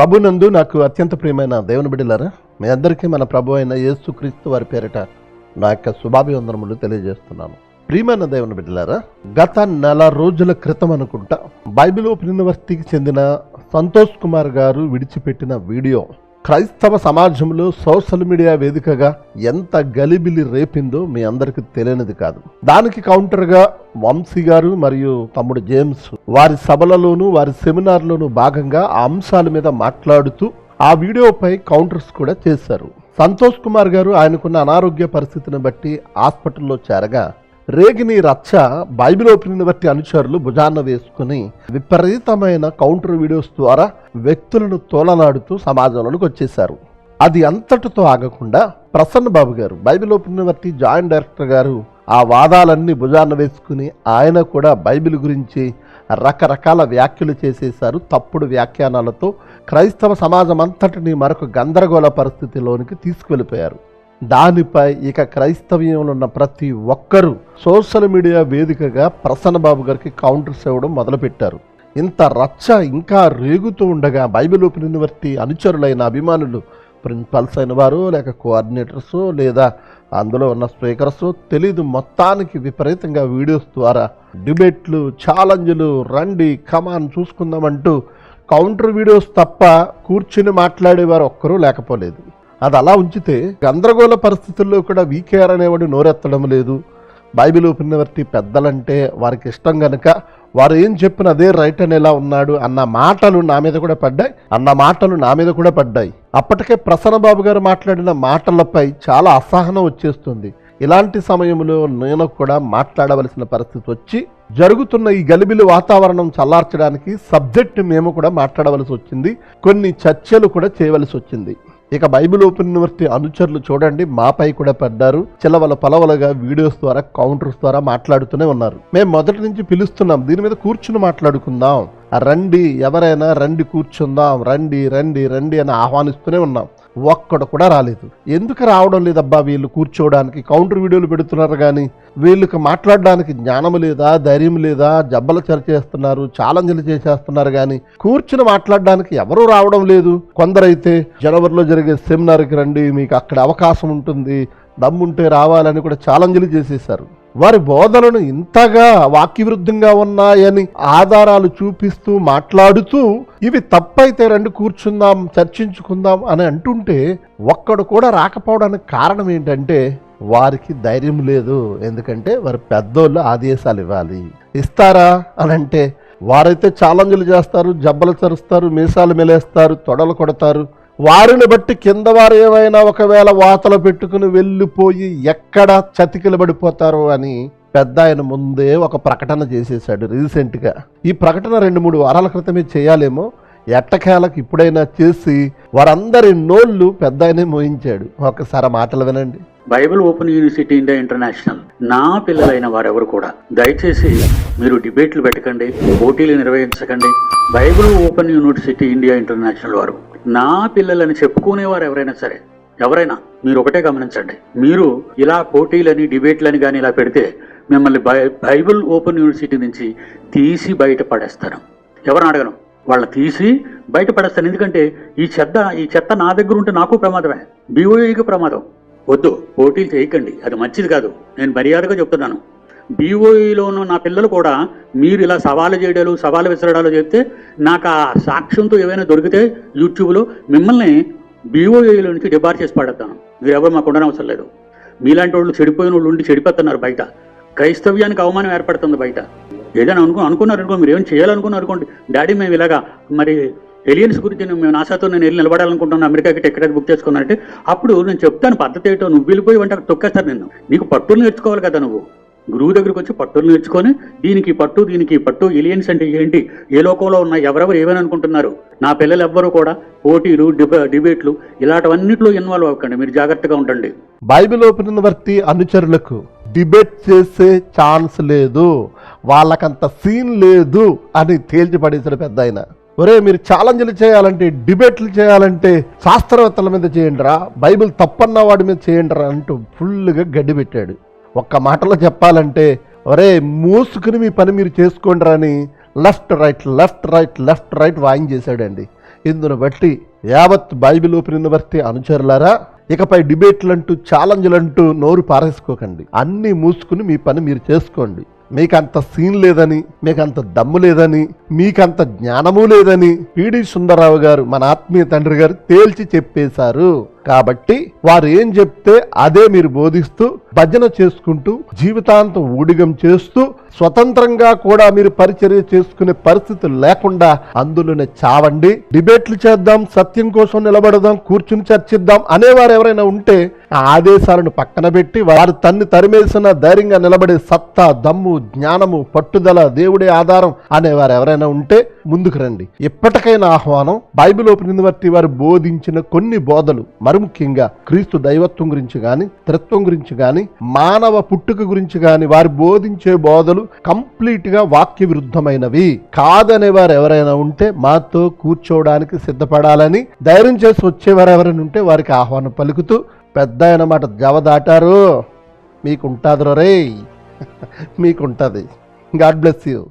ప్రభునందు నాకు అత్యంత ప్రియమైన దేవుని బిడ్డలారా మీ అందరికీ మన ప్రభు అయిన యేసుక్రీస్తు వారి పేరిట నా యొక్క శుభాభివందనములు తెలియజేస్తున్నాను. ప్రియమైన దేవుని బిడ్డలారా గత నెల రోజుల క్రితం అనుకుంటా బైబిల్ ఓపెన్ యూనివర్సిటీకి చెందిన సంతోష్ కుమార్ గారు విడిచిపెట్టిన వీడియో క్రైస్తవ సమాజంలో సోషల్ మీడియా వేదికగా ఎంత గలిబిలి రేపిందో మీ అందరికీ తెలియనిది కాదు. దానికి కౌంటర్గా వంశీ గారు మరియు తమ్ముడు జేమ్స్ వారి సభలలోనూ వారి సెమినార్లోనూ భాగంగా ఆ అంశాల మీద మాట్లాడుతూ ఆ వీడియోపై కౌంటర్స్ కూడా చేశారు. సంతోష్ కుమార్ గారు ఆయనకున్న అనారోగ్య పరిస్థితిని బట్టి హాస్పిటల్లో చేరగా రేగిని రచ్చ బైబిల్ ఓపెన్ బట్టి అనుచరులు భుజాన్న వేసుకుని విపరీతమైన కౌంటర్ వీడియోస్ ద్వారా వ్యక్తులను తోలనాడుతూ సమాజంలోకి వచ్చేశారు. అది అంతటితో ఆగకుండా ప్రసన్న బాబు గారు బైబిల్ ఓపెన్ బట్టి జాయింట్ డైరెక్టర్ గారు ఆ వాదాలన్నీ భుజాన్న వేసుకుని ఆయన కూడా బైబిల్ గురించి రకరకాల వ్యాఖ్యలు చేసేశారు. తప్పుడు వ్యాఖ్యానాలతో క్రైస్తవ సమాజం అంతటిని మరొక గందరగోళ పరిస్థితిలోనికి తీసుకువెళ్ళిపోయారు. దానిపై ఇక క్రైస్తవ్యంలో ఉన్న ప్రతి ఒక్కరూ సోషల్ మీడియా వేదికగా ప్రసన్న బాబు గారికి కౌంటర్స్ ఇవ్వడం మొదలుపెట్టారు. ఇంత రచ్చ ఇంకా రేగుతూ ఉండగా బైబిల్ ఓపెన్ యూనివర్సిటీ అనుచరులైన అభిమానులు ప్రిన్సిపల్స్ అయిన వారు లేక కోఆర్డినేటర్స్ లేదా అందులో ఉన్న స్పీకర్స్ తెలీదు మొత్తానికి విపరీతంగా వీడియోస్ ద్వారా డిబేట్లు ఛాలెంజ్లు రండి కమాన్ చూసుకుందామంటూ కౌంటర్ వీడియోస్ తప్ప కూర్చుని మాట్లాడేవారు ఒక్కరూ లేకపోలేదు. అది అలా ఉంచితే గందరగోళ పరిస్థితుల్లో కూడా వీకేఆర్ అనేవాడు నోరెత్తడం లేదు. బైబిల్ ఉపనివర్తి పెద్దలంటే వారికి ఇష్టం గనుక వారు ఏం చెప్పిన అదే రైట్ అనేలా ఉన్నాడు అన్న మాటలు నా మీద కూడా పడ్డాయి. అన్న మాటలు నా మీద కూడా పడ్డాయి. అప్పటికే ప్రసన్నబాబు గారు మాట్లాడిన మాటలపై చాలా అసహనం వచ్చేస్తుంది. ఇలాంటి సమయంలో నేను కూడా మాట్లాడవలసిన పరిస్థితి వచ్చి జరుగుతున్న ఈ గలిబిలి వాతావరణం చల్లార్చడానికి సబ్జెక్ట్ మేము కూడా మాట్లాడవలసి వచ్చింది. కొన్ని చర్చలు కూడా చేయవలసి వచ్చింది. ఇక బైబిల్ ఓపెన్ యూనివర్సిటీ అనుచరులు చూడండి మాపై కూడా పడ్డారు. చిలవల పలవలగా వీడియోస్ ద్వారా కౌంటర్స్ ద్వారా మాట్లాడుతూనే ఉన్నారు. మేము మొదటి నుంచి పిలుస్తున్నాం దీని మీద కూర్చుని మాట్లాడుకుందాం. రండి ఎవరైనా రండి కూర్చుందాం రండి రండి రండి అని ఆహ్వానిస్తూనే ఉన్నాం. ఒక్కడు కూడా రాలేదు. ఎందుకు రావడం లేదబ్బా వీళ్ళు కూర్చోవడానికి? కౌంటర్ వీడియోలు పెడుతున్నారు కానీ వీళ్ళకి మాట్లాడడానికి జ్ఞానం లేదా ధైర్యం లేదా జబ్బల చర్చ చేస్తున్నారు ఛాలెంజ్లు చేసేస్తున్నారు కానీ కూర్చుని మాట్లాడడానికి ఎవరూ రావడం లేదు. కొందరైతే జనవరిలో జరిగే సెమినార్కి రండి మీకు అక్కడ అవకాశం ఉంటుంది దమ్ముంటే రావాలని కూడా ఛాలెంజ్లు చేసేశారు. వారి బోధనలు ఇంతగా వాక్యవిరుద్ధంగా ఉన్నాయని ఆధారాలు చూపిస్తూ మాట్లాడుతూ ఇవి తప్పైతే రండి కూర్చుందాం చర్చించుకుందాం అని అంటుంటే ఒక్కడు కూడా రాకపోవడానికి కారణం ఏంటంటే వారికి ధైర్యం లేదు. ఎందుకంటే వారి పెద్దోళ్ళు ఆదేశాలు ఇవ్వాలి. ఇస్తారా? అని అంటే వారైతే ఛాలెంజ్లు చేస్తారు జబ్బలు చరుస్తారు మీసాలు మెలేస్తారు తొడలు కొడతారు వారిని బట్టి కింద వారు ఏమైనా ఒకవేళ వాతలు పెట్టుకుని వెళ్ళిపోయి ఎక్కడ చతికిల పడిపోతారు అని పెద్ద ఆయన ముందే ఒక ప్రకటన చేసేసాడు రీసెంట్గా. ఈ ప్రకటన రెండు మూడు వారాల క్రితమే చేయాలేమో ఎట్టకాలకు ఇప్పుడైనా చేసి వారందరి నోళ్ళు పెద్ద ఆయనే మోయించాడు ఒకసారి మాటలు వినండి. Bible open university India international. నా పిల్లలైన వారెవరు కూడా దయచేసి మీరు డిబేట్లు పెట్టకండి పోటీలు నిర్వహించకండి. Bible open university India international వారు నా పిల్లలని చెప్పుకునేవారు ఎవరైనా సరే ఎవరైనా మీరు ఒకటే గమనించండి. మీరు ఇలా పోటీలని డిబేట్లని కానీ ఇలా పెడితే మిమ్మల్ని బై బైబిల్ ఓపెన్ యూనివర్సిటీ నుంచి తీసి బయట పడేస్తారు. ఎవరిని అడగను? వాళ్ళ తీసి బయట పడేస్తాను ఎందుకంటే ఈ చెత్త ఈ చెత్త నా దగ్గర ఉంటే నాకు ప్రమాదమే. బీఓఈకి ప్రమాదం. వద్దు పోటీలు చేయకండి. అది మంచిది కాదు. నేను మర్యాదగా చెప్తున్నాను. బీఓఈలో ఉన్న నా పిల్లలు కూడా మీరు ఇలా సవాలు చేయడాలు సవాలు విసరడాలు చెప్తే నాకు ఆ సాక్ష్యంతో ఏవైనా దొరికితే యూట్యూబ్లో మిమ్మల్ని బీఓఈలో నుంచి డిబార్ చేసి పడేస్తాను. మీరు ఎవరు మాకు ఉండనవసరం లేదు. మీలాంటి వాళ్ళు చెడిపోయిన వాళ్ళు ఉండి చెడిపోతున్నారు బయట. క్రైస్తవ్యానికి అవమానం ఏర్పడుతుంది బయట. ఏదైనా అనుకో అనుకున్నారు అనుకో మీరు ఏమైనా చేయాలనుకున్నారు అనుకోండి. డాడీ మేము ఇలాగా మరి ఎలియన్స్ గురించి నేను మేము నాసాతో నేను వెళ్ళి నిలబడాలనుకుంటున్నాను అమెరికాకి టికెట్ బుక్ చేసుకున్నానంటే అప్పుడు నేను చెప్తాను పద్ధతి ఏంటో నువ్వు వెళ్ళిపోయి అంటే తొక్కేస్తాను తొక్కేస్తారు నిన్ను. నీకు పట్టులు నేర్చుకోవాలి కదా నువ్వు. గురువు దగ్గరికి వచ్చి పట్టులు నేర్చుకొని దీనికి పట్టు దీనికి పట్టు ఎలియన్స్ అంటే ఏంటి ఏ లోకంలో ఉన్న ఎవరెవరు ఏమని అనుకుంటున్నారు? నా పిల్లలు ఎవ్వరూ కూడా పోటీలు డిబ డిబేట్లు ఇలాంటివన్నిట్లో ఇన్వాల్వ్ అవ్వకండి మీరు జాగ్రత్తగా ఉండండి. బైబిల్ ఓపెన్ వర్తి అనుచరులకు డిబేట్ చేసే ఛాన్స్ లేదు. వాళ్ళకంత సీన్ లేదు అని తేల్చిపడేసిన పెద్ద ఆయన. ఒరే మీరు ఛాలెంజ్లు చేయాలంటే డిబేట్లు చేయాలంటే శాస్త్రవేత్తల మీద చేయండిరా బైబిల్ తప్పన్న వాడి మీద చేయండిరా అంటూ ఫుల్గా గడ్డి పెట్టాడు. ఒక్క మాటలో చెప్పాలంటే ఒరే మూసుకుని మీ పని మీరు చేసుకోండిరా అని left right left right left right వాయించేశాడండి. ఇందును బట్టి యావత్ బైబిల్ ఓపెన్ యూనివర్సిటీ అనుచరులారా ఇకపై డిబేట్లంటూ ఛాలెంజ్లంటూ నోరు పారేసుకోకండి. అన్నీ మూసుకుని మీ పని మీరు చేసుకోండి. మీకంత సీన్ లేదని మీకంత దమ్ము లేదని మీకంత జ్ఞానము లేదని పిడి సుందరరావు గారు మన ఆత్మీయ తండ్రి గారు తేల్చి చెప్పేశారు. కాబట్టి వారు ఏం చెప్తే అదే మీరు బోధిస్తూ భజన చేసుకుంటూ జీవితాంతం ఊడిగం చేస్తూ స్వతంత్రంగా కూడా మీరు పరిచర్య చేసుకునే పరిస్థితి లేకుండా అందులోనే చావండి. డిబేట్లు చేద్దాం సత్యం కోసం నిలబడదాం కూర్చుని చర్చిద్దాం అనేవారు ఎవరైనా ఉంటే ఆ ఆదేశాలను పక్కన పెట్టి వారు తన్ని తరిమేసిన ధైర్యంగా నిలబడే సత్తా దమ్ము జ్ఞానము పట్టుదల దేవుడే ఆధారం అనేవారు ఎవరైనా ఉంటే ముందుకు రండి. ఎప్పటికైనా ఆహ్వానం బైబిల్ ఓపెన్ యూనివర్సిటీ వారు బోధించిన కొన్ని బోధలు మరి ముఖ్యంగా క్రీస్తు దైవత్వం గురించి గాని త్రిత్వం గురించి గాని మానవ పుట్టుక గురించి గాని వారు బోధించే బోధలు కంప్లీట్గా వాక్య విరుద్ధమైనవి కాదనే వారు ఎవరైనా ఉంటే మాతో కూర్చోవడానికి సిద్ధపడాలని ధైర్యం చేసి వచ్చేవారు ఎవరైనా ఉంటే వారికి ఆహ్వానం పలుకుతూ పెద్ద ఆయన మాట జవ దాటారు. మీకుంటాది రే మీకుంటుంది. God bless you.